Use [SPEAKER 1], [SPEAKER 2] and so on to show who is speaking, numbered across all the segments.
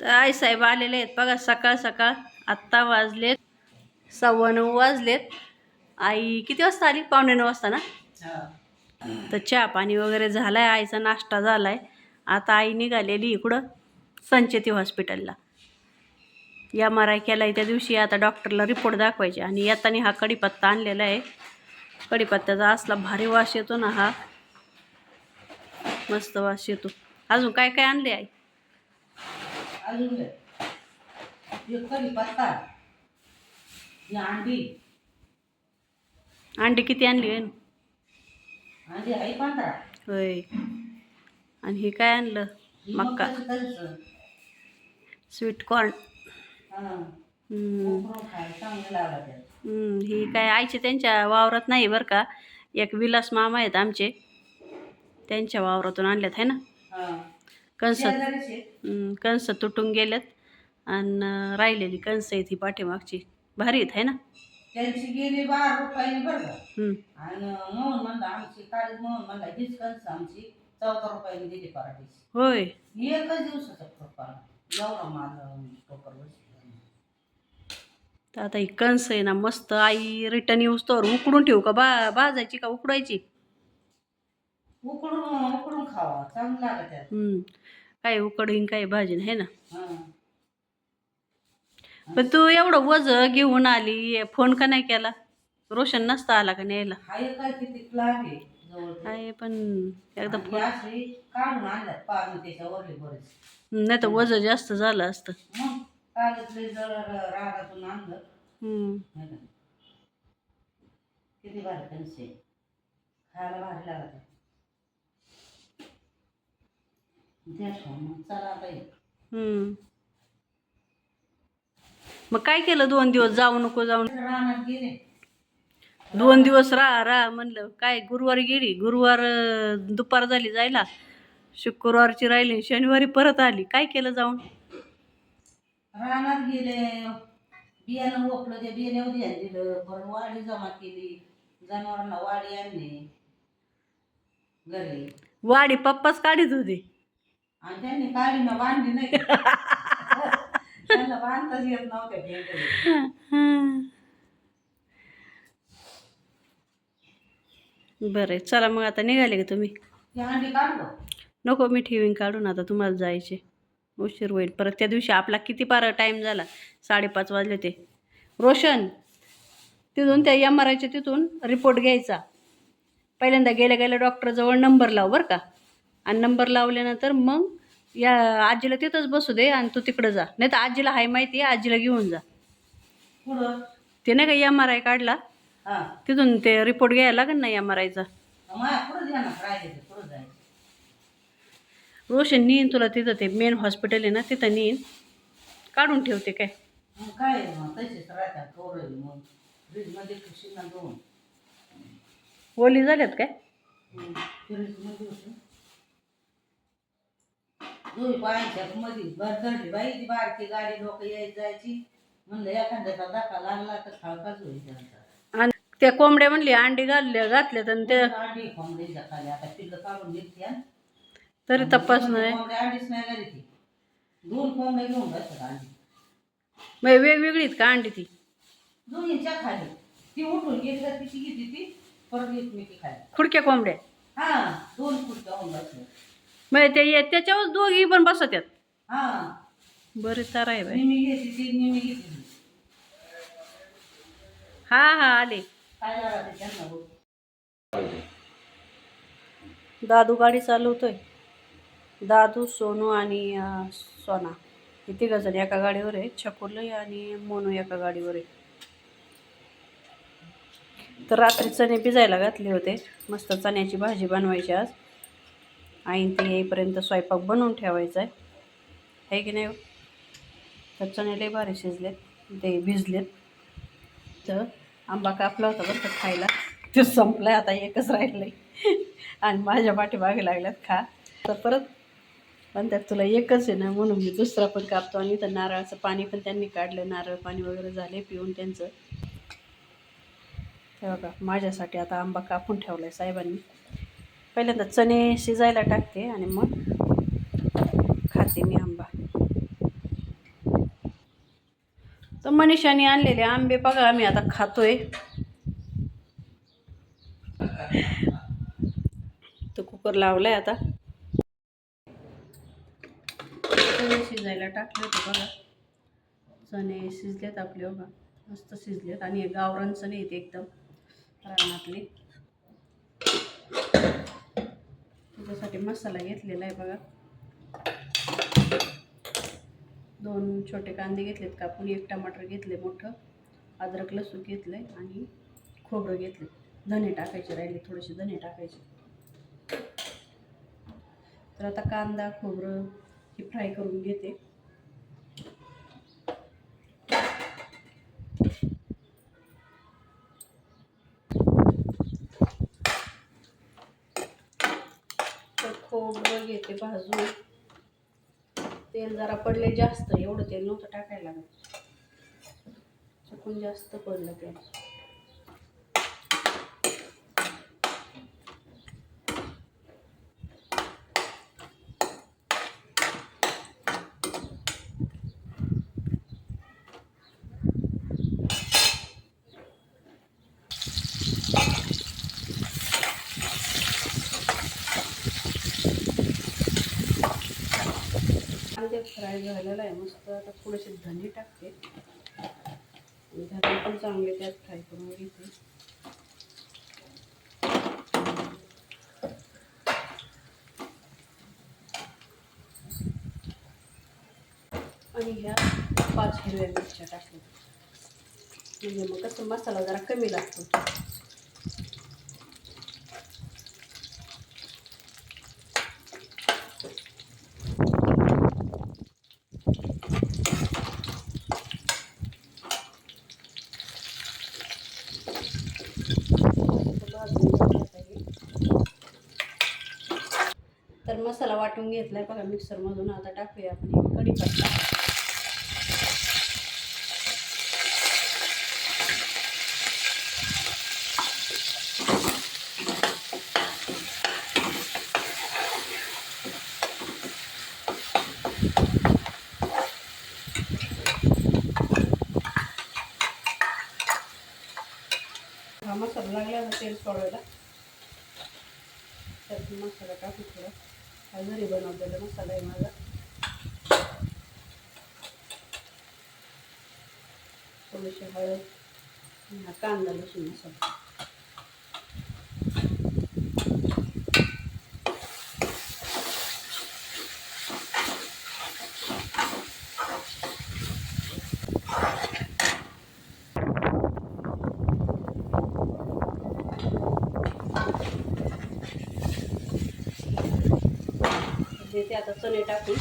[SPEAKER 1] तर आई साहेब आलेले आहेत बघा सकाळ सकाळ. आत्ता वाजलेत सव्वा नऊ वाजलेत. आई किती वाजता आली? पावणे नऊ वाजता ना? तर चहा पाणी वगैरे झाला आहे आईचा नाश्ता झाला आहे आता आई निघालेली इकडं संचेती हॉस्पिटलला. एम आर आय आहे त्या दिवशी आता डॉक्टरला रिपोर्ट दाखवायचे आणि येताना हा कढीपत्ता आणलेला आहे. कढीपत्त्याचा असला भारी वास येतो ना हा. मस्त वास येतो. अजून काय काय आणले आई?
[SPEAKER 2] अजून एक कढीपत्ता ही अंडी.
[SPEAKER 1] अंडी किती आणली आहे
[SPEAKER 2] अंडी आहे पंधरा.
[SPEAKER 1] होय. आणि हे काय आणलं?
[SPEAKER 2] ही
[SPEAKER 1] मक्का. Sweet corn.
[SPEAKER 2] हा.
[SPEAKER 1] हम्म.
[SPEAKER 2] उकळून खायला चांगलं लागलं त्यात.
[SPEAKER 1] हम्म, ही काय आईचे त्यांच्या वावरात नाही बरं का? एक विलास मामा आहेत आमचे. त्यांच्या वावरातून आणल्यात आहे ना?
[SPEAKER 2] हा.
[SPEAKER 1] कणस
[SPEAKER 2] आहे.
[SPEAKER 1] हम्म, कणस तुटून गेल्यात आणि राहिलेली कणस आहेत ही पाठीमागची. भारी आहेत आहे ना?
[SPEAKER 2] त्यांची गेली बारा रुपयाने बरं का? आणि म्हणून म्हणलं आमची काळी म्हणून म्हणलं हीच कणसं आमची. चौदा रुपयाने दिली पराठीची.
[SPEAKER 1] होय.
[SPEAKER 2] एकच दिवसाचा प्रकार. एवढा माझा टोकर बसला.
[SPEAKER 1] तर आता ही कणस आहे ना मस्त आई रिटर्न येऊस तर उकडून ठेवू का? बा भाजायची का उकडायची?
[SPEAKER 2] उकडून उकडून खावा. चांगलं लागत.
[SPEAKER 1] काय उकडीन काय भाजीन आहे ना. पण तू एवढं वज घेऊन आली फोन का नाही केला? रोशन नसता आला का न्यायला?
[SPEAKER 2] आहे
[SPEAKER 1] पण एकदा फोन नाही तर वज जास्त झालं असतं?
[SPEAKER 2] किती भारी खायला भारी लागत आहे. द्या खाऊन मग.
[SPEAKER 1] काय केलं दोन दिवस? जाऊ नको
[SPEAKER 2] गेले.
[SPEAKER 1] दोन दिवस राहा राहा म्हणलं. काय गुरुवारी गेली? गुरुवार दुपार झाली जायला. शुक्रवारची राहिली शनिवारी परत आली. काय केलं जाऊन?
[SPEAKER 2] रानात गेले. बियाणं ओपलं त्या बियाण्यावर ध्यान दिलं. वाडी जमा केली. जनावरांना वाडी आणली. घरी.
[SPEAKER 1] वाडी पप्पाच काढीत होते.
[SPEAKER 2] आणि त्यांनी काळी ना बांधली नाही त्यांना बांधताच येत नव्हत्या बियाण्याला.
[SPEAKER 1] बरं. चला मग आता निघाले का तुम्ही?
[SPEAKER 2] ती अंडी काढलो
[SPEAKER 1] नको मी ठेवीन काढून आता तुम्हाला जायचे. उशीर होईल. परत त्या दिवशी आपला किती पार टाईम झाला? साडेपाच वाजले ते. रोशन तिथून त्या एम आर आयच्या तिथून रिपोर्ट घ्यायचा. पहिल्यांदा गेल्या गेल्या डॉक्टरजवळ नंबर लाव बरं का. आणि नंबर लावल्यानंतर मग या आजीला तिथंच बसू दे आणि तू तिकडं जा. नाही तर आजीला हाय माहिती आहे आजीला घेऊन जा. ते नाही का एम आर आय काढला?
[SPEAKER 2] हा.
[SPEAKER 1] तिथून ते रिपोर्ट घ्यायला लागेल ना एम आर आयचा
[SPEAKER 2] माझ्या पुढं द्या ना राहिले ते पुढं जायचं
[SPEAKER 1] रोशन नेईन तुला तिथं ते मेन हॉस्पिटल आहे ना तिथं नेईन. काढून ठेवते काय?
[SPEAKER 2] मग काय मग? तसेच राहतात कवरं मग. फ्रीजमध्ये शिना दोन.
[SPEAKER 1] ओली झाल्यात काय?
[SPEAKER 2] फ्रीजमध्ये होतं. दोन पायांच्या मध्ये भर धरली बाई ती बारकी गाडी लोक यायची जायची. म्हणलं एखाद्याचा धक्का लागला तर खाळकाच होईल त्यांचा.
[SPEAKER 1] आणि त्या कोंबड्या म्हणली अंडी घालल्या घातल्यात आणि ते
[SPEAKER 2] अंडी कोंबडीच्या खाली आता पिल्लं काढून घेतली
[SPEAKER 1] तरी तपास नाही.
[SPEAKER 2] कोंबड्या अंडीच नाही घाली ती. दोन कोंबड्या घेऊन बसतात अंडी.
[SPEAKER 1] मग वेगवेगळी आहेत का अंडी ती?
[SPEAKER 2] दोन्हीच्या खाली. ती उठून तर तिची घेतली ती? परत एकमेकी खाली.
[SPEAKER 1] खुडक्या कोंबड्या.
[SPEAKER 2] हा दोन खुर्च्या होऊन बसल्या.
[SPEAKER 1] मग ते ये- त्याच्यावर दोघी पण बसत आहेत.
[SPEAKER 2] हा.
[SPEAKER 1] बरे तर आहे बाई.
[SPEAKER 2] निमी घेतली ती निमी घेतली ती.
[SPEAKER 1] हा हा आले.
[SPEAKER 2] काय झालं ते त्यांना बघ.
[SPEAKER 1] दादू गाडी चालवतोय. दादू सोनू आणि अं, सोना. हे तिघं जण एका गाडीवर आहे छकुल आणि मोनू एका गाडीवर आहे तर रात्री चणे भिजायला घातले होते. मस्त चण्याची भाजी बनवायची आज. आईन ते येईपर्यंत स्वयंपाक बनवून ठेवायचा आहे. आहे की नाही हो? तर चणे लय भारी शिजलेत. ते भिजलेत. तर आंबा कापला होता बरं का खायला. तो संपला आता एकच राहिलंय. आणि माझ्या पाठीमागे लागल्यात खा. तर परत पण त्यात तुला एकच आहे ना म्हणून मी दुसरा पण कापतो. आणि तर नारळाचं पाणी पण त्यांनी काढलं. नारळ पाणी वगैरे झाले पिऊन त्यांचं. हे बघा माझ्यासाठी आता आंबा कापून ठेवला आहे साहेबांनी. पहिल्यांदा चणे शिजायला टाकते आणि मग खाते मी आंबा. तर मनीषाने आणलेले आंबे बघा आम्ही आता खातोय. तो कुकर लावलाय आता. चणे शिजायला टाकले होते बघा. चणे शिजलेत आपले बघा. मस्त शिजलेत आणि हे गावरान चणे येते एकदम. रानातले. त्याच्यासाठी मसाला घेतलेला आहे बघा. दोन छोटे कांदे घेतलेत कापून एक टमाटर घेतले मोठं अद्रक लसूण घेतलंय आणि खोबरं घेतले धने टाकायचे राहिले थोडेसे धने टाकायचे. तर आता कांदा खोबरं हे फ्राय करून घेते. तर खोबरं घेते भाजून. तेल जरा पडले जास्त एवढं तेल नव्हतं टाकायला लागत. चुकून जास्त पडलं तेल. ते फ्राय झालेला आहे. मस्त आता थोडेसे धने टाकते. आणि धने पण चांगले त्यात फ्राय करून घेते. आणि ह्या पाच हिरव्या मिरच्या टाकल्या. म्हणजे मग कसं मसाला जरा कमी लागतो. तर मसाला वाटून घेतलाय बघा मिक्सरमधून. आता टाकूया आपण हे कढीपत्ता हा मसाला लागला ना तेल सोडायला त्यात मसाला टाकू थोडा हा घरी बनवलेला मसाला आहे माझा. थोडीशी हळद हा कांदा लसूण मसाला. देते आता चणे टाकून.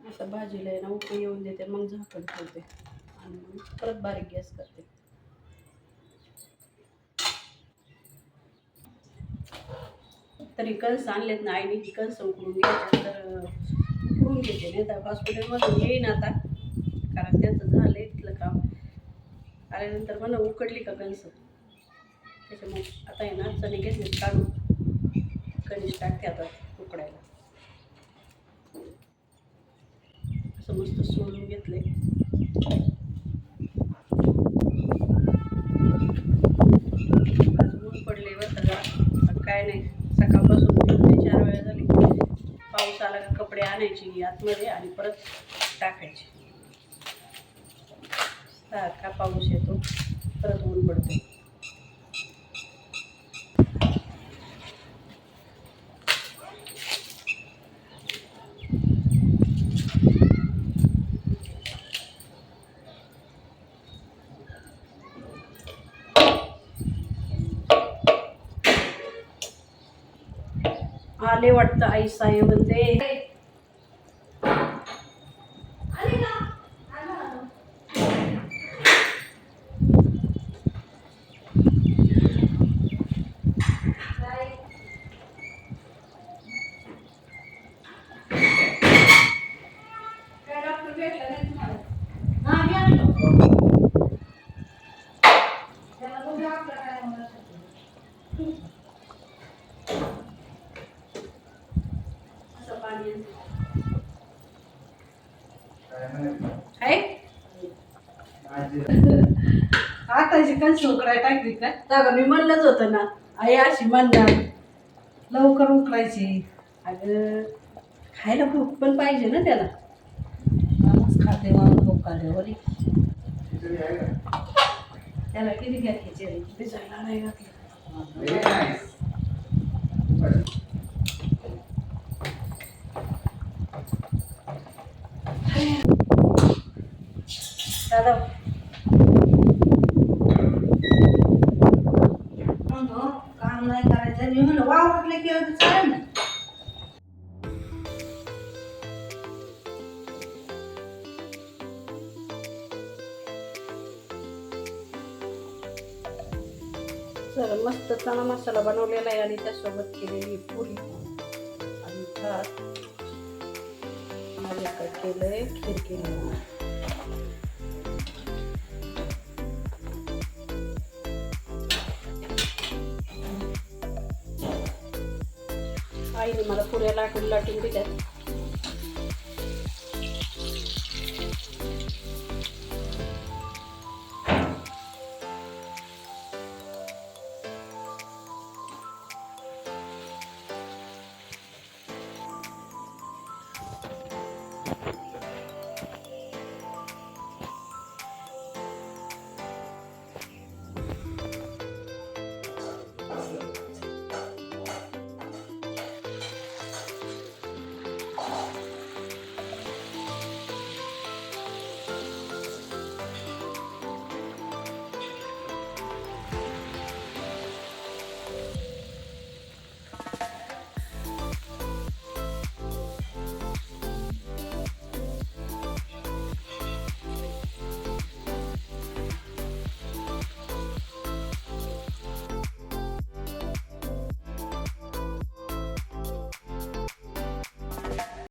[SPEAKER 1] असं भाजीला आहे ना उकळी येऊन देते मग झाकण ठेवते. आणि परत बारीक गॅस करते. तरी कंस आणलेत ना आईने ती कणस उकळून घ्यायचे. तर उकळून घेते नाही तर हॉस्पिटलमधून येईन आता. कारण त्यांचं झालं आहे तिथलं काम. आल्यानंतर मला उकडली का कंस त्याच्यामुळे आता आहे ना चणे घेतले काढून. कणीस टाकते आता उकडायला. असं मस्त सोडून घेतले ऊन पडले बरं का जरा पण काय नाही सकाळपासून तीन ते चार वेळा झाली पाऊस आला का कपडे आणायची आतमध्ये आणि परत टाकायचे. सारखा पाऊस येतो परत ऊन पडतो आले वाटतं आई साहेब म्हणते असं पाणी आहे आता चिकन शोकराय टाकली का मी म्हणलंच होतं ना आई अशी म्हणणार लवकर उकळायची. अगं खायला भूक पण पाहिजे ना त्याला.
[SPEAKER 2] खाते म्हणून भूक काढल्यावर
[SPEAKER 1] त्याला किती घ्या खिचडी भिजायला नाही घातली दादा
[SPEAKER 2] म्हणतो काम नाही करायचं मी म्हणलं वावरले केलं तर चालेल ना
[SPEAKER 1] मस्त चणा मसाला बनवलेला आहे आणि त्यासोबत केलेली पुरी. आणि भात. माझ्याकडे केलंय खीर केली आईने मला पुऱ्या लाटून लाटून दिल्यात.